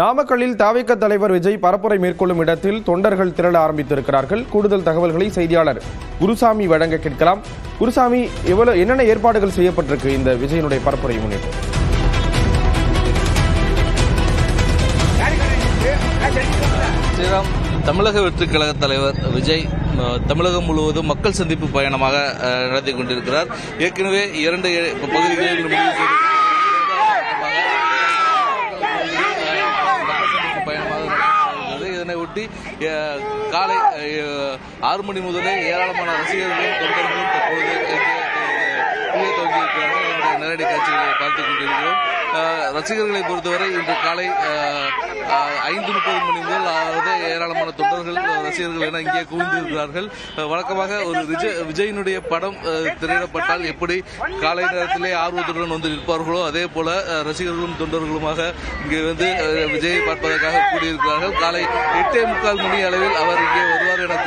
நாமக்கல்லில் தாவிக்க தலைவர் விஜய் பரப்புரை மேற்கொள்ளும் இடத்தில் தொண்டர்கள் திரள ஆரம்பித்திருக்கிறார்கள். கூடுதல் தகவல்களை செய்தியாளர் குருசாமி வழங்க கேட்கலாம். குருசாமி எவ்வளவு என்னென்ன ஏற்பாடுகள் செய்யப்பட்டிருக்கு இந்த விஜயனுடைய பரப்புரை முன்னிட்டு? ஸ்ரீராம் தமிழக வெற்றிக் கழக தலைவர் விஜய் தமிழகம் முழுவதும் மக்கள் சந்திப்பு பயணமாக நடத்தி கொண்டிருக்கிறார். ஏற்கனவே இரண்டு பகுதிகளில் முடிவு செய்து- மக்கள் சந்திப்பு பயணமாக நடத்தப்படுகிறது. ஒட்டி காலை ஆறு மணி முதலே ஏராளமான ரசிகர்களும் தொண்டர்களும் தற்பொழுது நேரடி காட்சிகளை பார்த்துக் கொண்டிருக்கிறோம் ரசிகர்களை பொறுத்தவரை இன்று காலை ஐந்து முப்பது மணி முதல் அதாவது ஏராளமான தொண்டர்கள் ரசிகர்கள் என இங்கே குவிந்திருக்கிறார்கள். வழக்கமாக ஒரு விஜய் விஜயினுடைய படம் திரையிடப்பட்டால் எப்படி காலை நேரத்திலே ஆர்வத்துடன் வந்து நிற்பார்களோ அதே போல ரசிகர்களும் தொண்டர்களுமாக இங்கே வந்து விஜயை பார்ப்பதற்காக கூடியிருக்கிறார்கள். காலை எட்டே முக்கால் மணி அளவில் அவர் இங்கே வருவார் என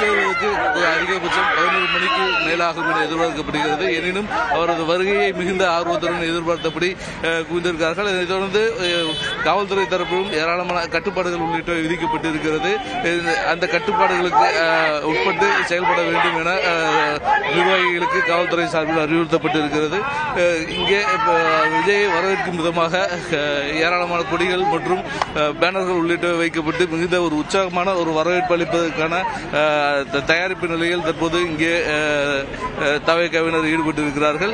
அவர் அதிகபட்சம் பதினோரு மணிக்கு மேலாகும் என எதிர்பார்க்கப்படுகிறது. எனினும் அவரது வருகையை மிகுந்த ஆர்வத்துடன் எதிர்பார்த்தபடி குவிந்திருக்கிறார்கள். இதைத் தொடர்ந்து காவல்துறை தரப்பிலும் ஏராளமான கட்டுப்பாடுகள் உள்ளிட்டவை விதிக்கப்பட்டிருக்கிறது. அந்த கட்டுப்பாடுகளுக்கு உட்பட்டு செயல்பட வேண்டும் என நிர்வாகிகளுக்கு காவல்துறை சார்பில் அறிவுறுத்தப்பட்டிருக்கிறது. இங்கே விஜயை வரவேற்கும் விதமாக ஏராளமான கொடிகள் மற்றும் பேனர்கள் உள்ளிட்டவை வைக்கப்பட்டு மிகுந்த ஒரு உற்சாகமான ஒரு வரவேற்பு அளிப்பதற்கான தயாரிப்பு நிலையில் தற்போது இங்கே தவை கவினர் ஈடுபட்டிருக்கிறார்கள்.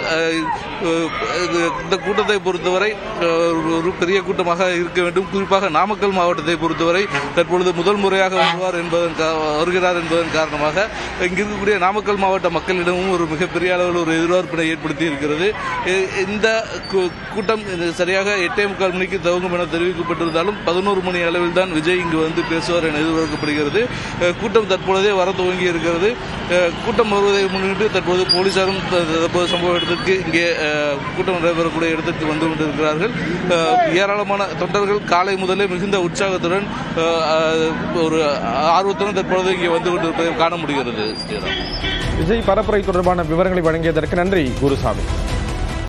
இது- இந்த கூட்டத்தை பொறுத்தவரை ஒரு- ஒரு பெரிய கூட்டமாக இருக்க வேண்டும். குறிப்பாக நாமக்கல் மாவட்டத்தை பொறுத்தவரை தற்பொழுது முதல் முறையாக வருவார் என்பதன் கா- வருகிறார் என்பதன் காரணமாக இங்கு இருக்கக்கூடிய நாமக்கல் மாவட்ட மக்களிடமும் ஒரு மிகப்பெரிய அளவில் ஒரு எதிர்பார்ப்பினை ஏற்படுத்தி இருக்கிறது. இந்த கூ- கூட்டம் இது சரியாக எட்டே முக்கால் மணிக்கு துவங்கும் என தெரிவிக்கப்பட்டிருந்தாலும் பதினோரு மணி அளவில் தான் விஜய் இங்கு வந்து பேசுவார் என எதிர்பார்க்கப்படுகிறது. கூட்டம் தற்பொழுதே வர துவங்கி இருக்கிறது. கூட்டம் வருவதை முன்னிட்டு தற்போது போலீசாரும் த- தற்போது சம்பவ இடத்திற்கு இங்கே கூட்டம் நடைபெறக்கூடிய இடத்திற்கு வந்து கொண்டிருக்கிறார்கள். ஏராளமான தொண்டர்கள் காலை முதலே மிகுந்த உற்சாகத்துடன் ஒரு ஆர்வத்துடன் தற்பொழுது இங்கே வந்து கொண்டிருப்பதை காண முடிகிறது. விஜய் பரப்புரை தொடர்பான விவரங்களை வழங்கியதற்கு நன்றி குருசாமி.